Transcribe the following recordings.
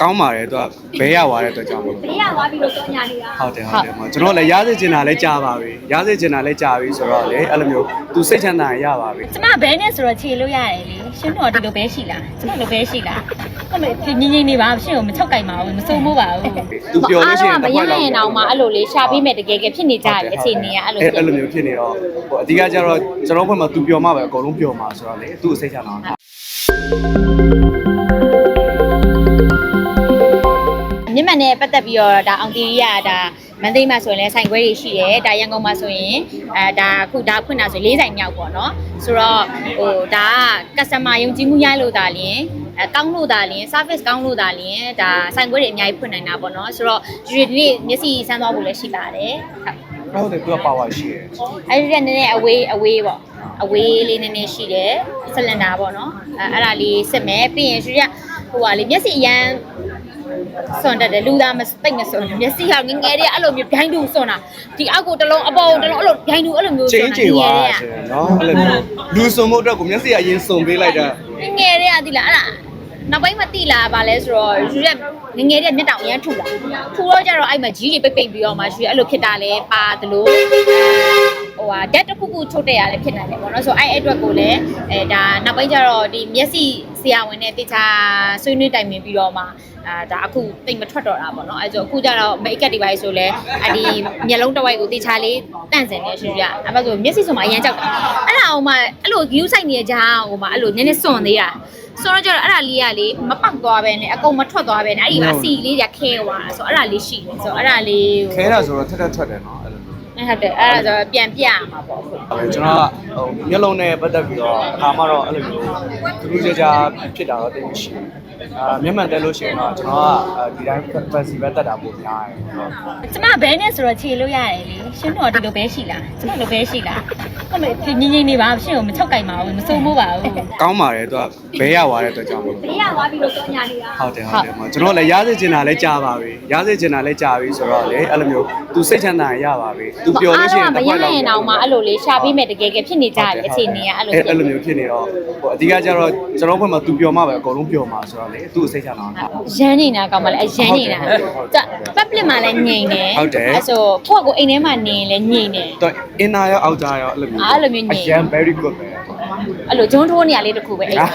ကောင်းပါတယ်သူကဘဲရသွားတဲ့အတွက်ကြောင့်မို့လို့ဘေးရသွားပြီလို့ပြောညာနေတာဟုတ်တယ်ဟုတ်တယ်မကျွန်တော်လည်းရစေချင်တာလည်းကြားပါပြီရစေချင်တာလည်းကြားပြီဆိုတော့လေအဲ့လိုမျိုးသူစိတ်ချမ်းသာရင်ရပါပြီ ကျမဘဲနဲ့ဆိုတော့ခြေလို့ရတယ်လေရှင်တို့ကဒီလိုပဲရှိလားကျမလိုပဲရှိလားဟုတ်မယ်ဒီငင်းငင်းနေပါရှင်ကိုမချုပ်ကြိုက်ပါဘူးမစိုးမိုးပါဘူးသူပြောလို့ရှိရင်မရရင်တော့မှအဲ့လိုလေးရှာပေးမယ်တကယ်ကဖြစ်နေကြတယ်အခြေအနေကအဲ့လိုအဲ့လိုမျိုးဖြစ်နေတော့ဟိုအဓိကကျတော့ကျွန်တော်ဘက်မှာသူပြောမှပဲအကုန်လုံးပြောမှာဆိုတော့လေသူ့ကိုစိတ်ချမ်းသာ မြင့်မှန်နဲ့ပတ်သက်ပြီးတော့ဒါအောင်တီရီကဒါမန္တလေးမှာဆိုရင်လည်းဆိုင်ခွဲတွေရှိတယ်ဒါရန်ကုန်မှာဆိုရင်အဲဒါအခုဒါဖွင့်တာဆို၄ဆိုင်မြောက်ပေါ့နော်ဆိုတော့ဟိုဒါက customer ယုံကြည်မှုရလို့ဒါလျင်အဲကောင်းလို့ဒါလျင် service ကောင်းလို့ဒါလျင်ဒါဆိုင်ခွဲတွေအများကြီးဖွင့်နိုင်တာပေါ့နော်ဆိုတော့ဒီနေ့မျက်စိဆန်းသွားဖို့လည်းရှိပါတယ်ဟုတ်ဟုတ်တယ်သူက power ရှိတယ်အဲ့ဒီကနည်းနည်းအဝေးအဝေးပေါ့အဝေးလေးနည်းနည်းရှိတယ်ဆလန်ဒါပေါ့နော်အဲအဲ့ဒါလေးစစ်မယ်ပြီးရင်ရွှေရဟိုဟာလေမျက်စိအရန် စွန်တက်တယ်လူသားမပိတ်မစွန်မျက်စိကငငယ်လေးအဲ့လိုမျိုးဒိုင်းတူစွန်တာဒီအောက်ကိုတစ်လုံးအပေါ်တစ်လုံးအဲ့လိုဒိုင်းတူအဲ့လိုမျိုးချစွင်းန်တာချေွားဆိုရင်နော်အဲ့လိုမျိုးလူစုံမှုအတွက်ကိုမျက်စိအရင်စုံပေးလိုက်တာငငယ်လေးကဒီလားအဲ့ဒါနောက်ပိုင်းမတိလာပါလဲဆိုတော့ရွှေရငငယ်လေးမျက်တောင်အရန်ထူလာထူတော့ကြတော့အဲ့မှာကြီးတွေပိတ်ပိတ်ပြီးတော့မှရွှေအဲ့လိုဖြစ်တာလဲပါတယ်လို့ဟိုဟာဓာတ်တစ်ခုခုချုပ်တဲ့ရလည်းဖြစ်နိုင်တယ်ပေါ့နော်ဆိုတော့အဲ့အတွက်ကိုလည်းအဲဒါနောက်ပိုင်းကျတော့ဒီမျက်စိ ဆရာဝန်နဲ့တခြားဆွေးနွေးတိုင်ပင်ပြီးတော့မှအာဒါအခုတိတ်မထွက်တော့တာပေါ့နော်အဲဆိုအခုကျတော့မိတ်ကပ်ဒီပိုင်းဆိုလဲအဒီမျက်လုံးတစ်ဝိုက်ကိုတခြားလေးတန့်စင်နေရှင်ပြအဲ့ဒါဆိုမျက်စိဆိုမှအရင်ကြောက်တာအဲ့ဒါအောင်မှအဲ့လို view ဆိုင်နေကြဟိုမှအဲ့လိုနည်းနည်းစွန့်သေးတာဆိုတော့ကျတော့အဲ့ဒါလေးကလေမပောက်သွားပဲနဲ့အကုန်မထွက်သွားပဲနဲ့အဲ့ဒီအစီလေးကခဲသွားတာဆိုတော့အဲ့ဒါလေးရှိတယ်ဆိုတော့အဲ့ဒါလေးခဲတာဆိုတော့ထက်ထက်ထွက်တယ်နော်အဲ့လိုမျိုး ဟုတ်တယ်အဲ့ဒါဆိုတော့ပြန်ပြရမှာပေါ့အခုအဲကျွန်တော်ကဟိုမျက်လုံးနဲ့ပတ်သက်ပြီးတော့အခါမှတော့အဲ့လိုမျိုးသူလူကြကြဖြစ်တာတော့တိတ်မရှိဘူးအာမျက်မှန်တက်လို့ရှိရင်တော့ကျွန်တော်ကဒီတိုင်း festival တက်တာပိုများတယ်ဟုတ်ကျမဘဲနဲ့ဆိုတော့ခြေလို့ရတယ်လေရှင်တို့ကဒီလိုပဲရှိလားကျမလိုပဲရှိလားဟုတ်မယ်ဒီငင်းငင်းနေပါရှင်ကိုမချုပ်ကြိုက်ပါဘူးမစိုးမိုးပါဘူးကောင်းပါတယ်သူကဘဲရသွားတဲ့အတွက်ကြောင့်မို့လို့ဘေးရသွားပြီလို့ပြောညာနေတာဟုတ်တယ်ဟုတ်တယ်မကျွန်တော်လည်းရစေချင်တာလည်းကြားပါပြီရစေချင်တာလည်းကြားပြီဆိုတော့လေအဲ့လိုမျိုးသူစိတ်ချမ်းသာရင်ရပါပြီသူပြောလို့ရှိရင်မရရင်တော့မှအဲ့လိုလေးရှာပေးမယ်တကယ်ကဖြစ်နေကြတယ်အခြေအနေကအဲ့လိုအဲ့အဲ့လိုမျိုးဖြစ်နေတော့ဟိုအဓိကကျတော့ကျွန်တော်ဘက်မှာသူပြောမှပဲအကုန်လုံးပြောမှာဆိုတော့လေသူ့ကိုစိတ်ချမ်းသာအောင်ရမ်းနေတာကောင်းပါလေအရမ်းနေတာကြ public မှာလည်းညင်တယ်ဟုတ်တယ်အဲ့ဆိုကိုယ့်ကိုအိမ်ထဲမှာနေရင်လည်းညင်တယ်တော့ inner ရော outer ရောအဲ့လိုမျိုးအဲ့လိုမျိုးညင်အရန် very good ပဲအဲ့လိုဂျုံထိုးနေရလေးတစ်ခုပဲအဲ့ဟာ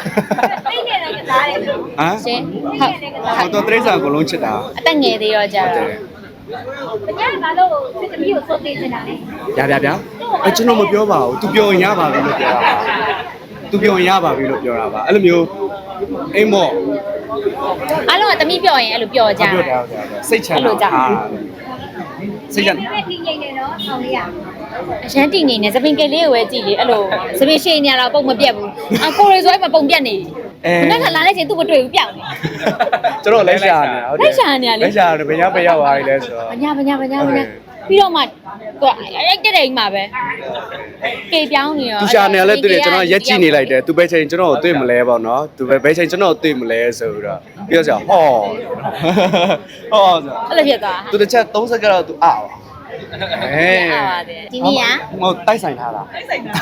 သိနေတဲ့ကစားတယ်နော်ဟမ်ရှင်ဟုတ်ဟိုတော့တရိစ္ဆာန်အကုန်လုံးချစ်တာအသက်ငယ်သေးရောကြဟုတ် တတော့ယ်။တကယ်ဘာလို့စစ်တမီးကိုစိုးသေးနေတာလဲရပြပြအဲကျွန်တော်မပြောပါဘူး तू ပြောရင်ရပါပြီလို့ပြောတာပါ तू ပြောရင်ရပါပြီလို့ပြောတာပါအဲ့လိုမျိုးအိမ်မော့အားလုံးကတမိပြောရင်အဲ့လိုပြောကြပြောတာဟုတ်တယ်စိတ်ချမ်းအဲ့လိုကြောသာင့်စိတ်ချမ်း။ဒီနေ့ဒီငိမ့်နေတော့ဆောင်းလေးရအရန်တည်နေနေသပင်ကလေးကိုပဲကြည့်လေအဲ့လိုသပင်ရှိနေရတော့ပုံမပြတ်ဘူးအကိုရီဆိုအဲ့မှာပုံပြတ်နေပြီ ခဏခါလာလိုက်ချင်းသူ့မတွေ့ဘူးပြောက်နေကျွန်တော်လက်ရှာနေတာဟုတ်တယ်လက်ရှာနေရလေလက်ရှာတယ်ဘယ်ရဘယ်ရောက်သွားပြီလဲဆိုတော့ဗညာဗညာဗညာဗညာပြီးတော့မှသူအဲ့တက်တဲ့အိမ်မှာပဲကေပြောင်းနေရောသူရှာနေရလဲတွေ့တယ်ကျွန်တော်ရက်ကြည့်နေလိုက်တယ်သူပဲချိန်ကျွန်တော်ကိုတွေ့မလဲပေါ့နော်သူပဲဘယ်ချိန်ကျွန်တော်ကိုတွေ့မလဲဆိုပြီးတော့ပြီးတော့ဆိုဟောဟောဆိုအဲ့လိုဖြစ်သွားသူတစ်ချက်30ကတော့သူအာပါ အဲအားပါတယ်ဒီနေ့ကဟိုတိုက်ဆိုင်ထားတာတိုက်ဆိုင်ထား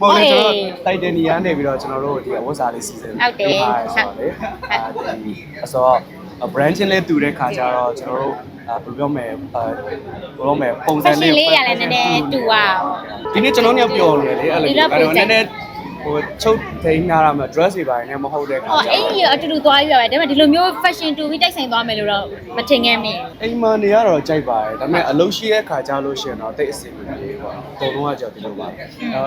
မဟုတ်လေကျွန်တော်တိုက်တဲ့နေရာနေပြီးတော့ကျွန်တော်တို့ဒီအဝတ်စားလေးစီစဉ်ဟုတ်တယ်ထားဆိုတော့လေအဲဒီအစော brand ချင်းလေးတူတဲ့ခါကျတော့ကျွန်တော်တို့အာဘယ်လိုပြောမလဲအာဘယ်လိုမလဲပုံစံ fashion လေးလေးရလည်းနည်းနည်းတူအောင်ဒီနေ့ကျွန်တော်ညပြောနေလေအဲ့လိုဒီတော့အဲ့တော့ project နည်းနည်း ဟိုချုပ်ထိန်းထားရမှာ dress တွေပါတယ်နဲ့မဟုတ်တဲ့ခါဟောကျအဲ့ဒီအတူတူသွားပြီးပါပဲဒါပေမဲ့ဒီလိုမျိုး fashion တူပြီးတိုက်ဆိုင်သွားမယ်လို့တော့မထင်ခဲ့မိဘူးအိမ်မှာနေရတော့ကြိုက်ပါတယ်ဒါပေမဲ့အလုပ်ရှိတဲ့ခါကျလို့ရှိရင်တော့တိတ်အဆင်မပြေဘူးပေါ့အကုန်လုံးကကြောက်ဒီလိုပါအဲ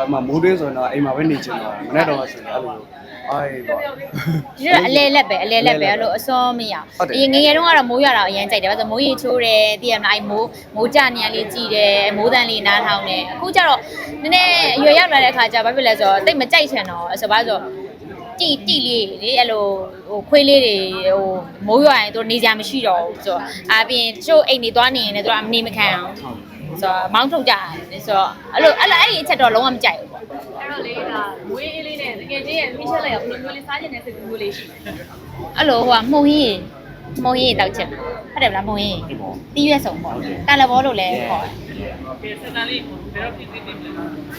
အမှမိုးတွင်းဆိုရင်တော့အိမ်မှာပဲနေချင်တော့မနေ့တော့ဆိုရင်အဲ့လို အေးပေါ့ ဒီတော့အလဲလက်ပဲအလဲလက်ပဲအဲ့လိုအစောမရဟုတ်တယ် အရင်ငယ်ငယ်တုန်းကတော့မိုးရတာအရင်ကြိုက်တယ်ဘာလို့မိုးရေချိုးတယ်တည်ရမလားအဲ့မိုးမိုးကြနေရလေးကြည်တယ်မိုးတန်လေးနားထောင်တယ်အခုကျတော့နည်းနည်းအရွယ်ရောက်လာတဲ့အခါကျဘာဖြစ်လဲဆိုတော့တိတ်မကြိုက်ချင်တော့ဆိုပါဆိုတီတီလေးလေအဲ့လိုဟိုခွေးလေးတွေဟိုမိုးရွာရင်တို့နေကြမရှိတော့ဘူးဆိုတော့အာပြင်တချို့အိမ်တွေသွားနေရင်လည်းတို့အမနေမခံအောင် ဆိုတော့မောင်းထုတ်ကြတယ်ဆိုတော့အဲ့လိုအဲ့လိုအဲ့ဒီအချက်တော့လုံးဝမကြိုက်ဘူးပေါ့အဲ့တော့လေဒါ မွေးအေးလေးနဲ့တကယ်ချင်းရဲ့မိချက်လိုက်ရဘယ်လိုမျိုးလေးစားကျင်တဲ့စိတ်ကူးလေးရှိတယ်အဲ့လိုဟိုကမှုံဟင်းမှုံဟင်းတောက်ချက်ဟုတ်တယ်ဗလားမှုံဟင်းတီးရွက်စုံပေါ့တာလဘောလို့လည်းခေါ်တယ်။ကဲစက်တန်လေးဘယ်တော့ဖြစ်ဖြစ်နေမလဲ။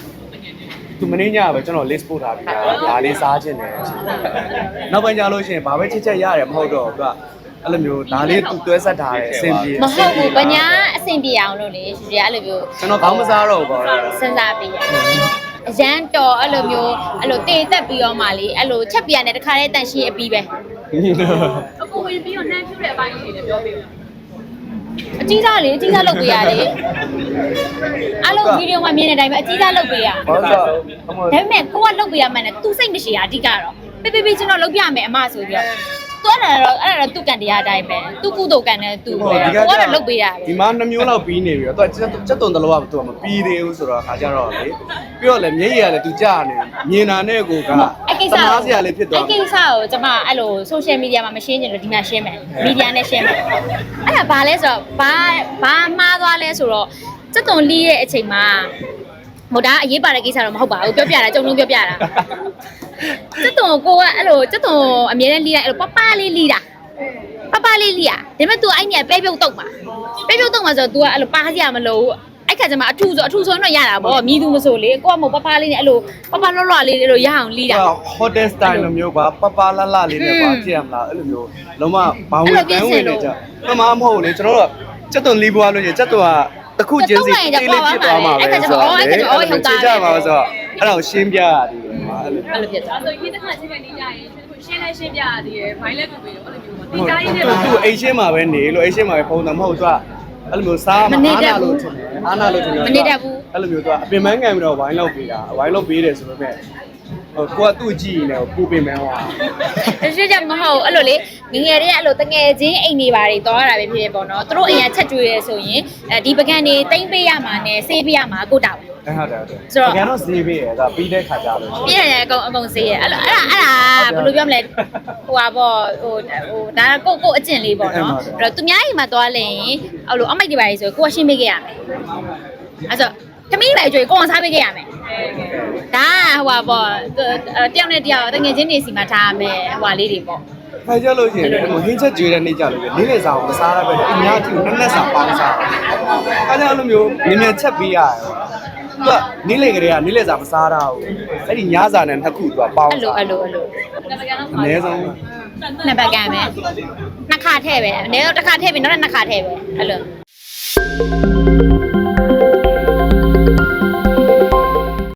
သူသူမင်းညပဲကျွန်တော် list ပို့ထားပြီးတာဒါလေးစားခြင်းတယ်နောက်ပိုင်းကျလို့ရှိရင်ဘာပဲချက်ချက်ရတယ်မဟုတ်တော့ဘူးသူကအဲ့လိုမျိုးဒါလေးသူတွဲဆက်ထားတယ်အဆင်ပြေမဟုတ်ဘူးဗညာအဆင်ပြေအောင်လို့လေရွှေအဲ့လိုမျိုးကျွန်တော်ကောင်းမစားတော့ဘူးပေါ့လေစဉ်းစားပြီးရ အရန်တော်အဲ့လိုမျိုးအဲ့လိုတေတက်ပြီးတော့မှလေအဲ့လိုချက်ပြရတယ်တခါတည်းတန်ရှင်းအပြီးပဲအခုဝင်ပြီးတော့နှမ်းဖြူတဲ့အပိုင်းလေးတွေလည်းပြောပေးဦးအကြီးစားလေအကြီးစားလုပ်ပေးရတယ်အဲ့လိုဗီဒီယိုမှာမြင်တဲ့အတိုင်းပဲအကြီးစားလုပ်ပေးရဘာလို့ဆိုအမဒါပေမဲ့ကိုကလုပ်ပေးရမှန်းနဲ့သူစိတ်မရှိတာအဓိကတော့ပေးပေးပေးကျွန်တော်လုပ်ပြမယ်အမဆိုပြီးတော့ သူအဲ့ဒါတော့အဲ့ဒါတော့သူ့ကန်တရားအတိုင်းပဲသူကုသိုလ်ကန်နဲ့သူပဲကိုကတော့လုပ်ပေးရတယ်ဒီမှာနှမျိုးလောက်ပြီးနေပြီတော့သူကစက်တုံတလောကသူကမပြီးသေးဘူးဆိုတော့အခါကျတော့လေပြီးတော့လေမျက်ရည်ကလည်းသူကြာနေမြင်တာနဲ့ကိုကအဲ့ကိစ္စသမားစရာလေးဖြစ်သွားအဲ့ကိစ္စကိုကျွန်မအဲ့လို social media မှာမရှင်းချင်လို့ဒီမှာရှင်းမယ် media နဲ့ရှင်းမယ်အဲ့ဒါဘာလဲဆိုတော့ဘာဘာမှားသွားလဲဆိုတော့စက်တုံလီးရဲ့အချိန်မှာဟိုဒါအရေးပါတဲ့ကိစ္စတော့မဟုတ်ပါဘူးပြောပြတာကြုံလုံးပြောပြတာ စက်တုံကိုကအဲ့လိုစက်တုံအမြဲတမ်းလီးတာအဲ့လိုပပလေးလီးတာပပလေးလီးอ่ะဒါပေမဲ့ तू အဲ့ညပဲပြုတ်တုတ်မှာပဲပြုတ်တုတ်မှာဆိုတော့ तू ကအဲ့လိုပါးစရာမလိုဘူးအဲ့ခါကျမှအထူဆိုအထူဆိုရင်တော့ရတာဗောမြည်သူမဆိုလေကိုကမဟုတ်ပပလေးနဲ့အဲ့လိုပပလော့လော့လေးအဲ့လိုရအောင်လီးတာ ဟိုတယ်စတိုင်လိုမျိုးပါပပလလလေးနဲ့ပါကြည့်ရမလားအဲ့လိုမျိုးလုံးဝဘာဝင်တန်းဝင်နေကြတမမဟုတ်လေကျွန်တော်တို့စက်တုံလီးပွားလို့ရစက်တုံကတခုချင်းစီတေးလေးဖြစ်သွားမှာပဲဆိုတော့အဲ့ဒါဟုတ်တာကြပါဆိုတော့အဲ့ဒါကိုရှင်းပြရတယ် တယ် အဲ့လိုအဲ့လိုဖြစ်သွားဒါဆိုရေးတဲ့ခါချင်းပဲနေကြရင်ရှင်းလဲရှင်းပြရသေးတယ်ဘိုင်းလဲတူပြီးတော့အဲ့လိုမျိုးပေါ့ဟုတ်ဒီကြားရေးနဲ့သူပါသူအိမ်ရှင်းမှာပဲနေလို့အိမ်ရှင်းမှာပဲဖုန်းတယ်မဟုတ်သူကအဲ့လိုမျိုးစားမှာအားနာလို့ထင်တယ်အားနာလို့ထင်တယ်အဲ့လိုမျိုးသူကအပင်ပန်းခံပြီးတော့ဝိုင်းလောက်ပေးတာဝိုင်းလောက်ပေးတယ်ဆိုပေမဲ့ဟိုကိုကသူ့ကြည့်နေကိုပူပင်မန်းဟောတရှိကြမဟုတ်အဲ့လိုလေငငယ်တွေကအဲ့လိုတငယ်ချင်းအိမ်နေပါတွေတောရတာပဲဖြစ်ဖြစ်ပေါ့နော်သူတို့အိမ်ကချက်ကျွေးရဲဆိုရင်အဲဒီပကံတွေတိမ့်ပေးရမှာနဲ့ဆေးပေးရမှာကိုတောက်အဲ့ ဟုတ်တယ်ဟုတ်တယ်ဆိုတော့ တကယ်တော့ဈေးပေးရတာပြီးတဲ့ခါကြလို့ ပြည့်ရတယ်အကုန်အကုန်ဆေးရအဲ့လိုအဲ့ဒါအဲ့ဒါဘယ်လိုပြောမလဲဟိုပါပေါ့ဟိုဟိုဒါကိုကိုအကျင့်လေးပေါ့နော်အဲ့တော့သူများအိမ်မှာသွားလဲရင်အဲ့လိုအမိုက်တွေပါလေဆိုကိုကရှင်းပေးခဲ့ရမယ်အဲ့ဆိုသမီးပဲအကျွေးကိုအောင်စားပေးခဲ့ရမယ်ဒါဟိုပါပေါ့တယောက်နဲ့တယောက်တငယ်ချင်းတွေစီမှာထားရမယ်ဟိုပါလေးတွေပေါ့ခါကြလို့ရှိရင်ဟိုဟင်းချက်ကျွေးတဲ့နေ့ကြလို့နေလေစားအောင်မစားရပဲအများကြီးနက်နက်စားပေါင်းစားခါကြအဲ့လိုမျိုးမြင်မြင်ချက်ပေးရတယ် သူကနေလေကလေးကနေလေစားမစားတော့ဘူးအဲ့ဒီညစာနဲ့နှစ်ခုသူကပေါင်းအဲ့လိုစားအဲ့လိုအဲ့လိုဒါပေမဲ့အနည်းဆုံးနှစ်ပတ်ကန်ပဲနှစ်ခါထည့်ပဲအနည်းတော့တစ်ခါထည့်ပြီနောက်တစ်နှစ်ခါထည့်ပဲအဲ့လို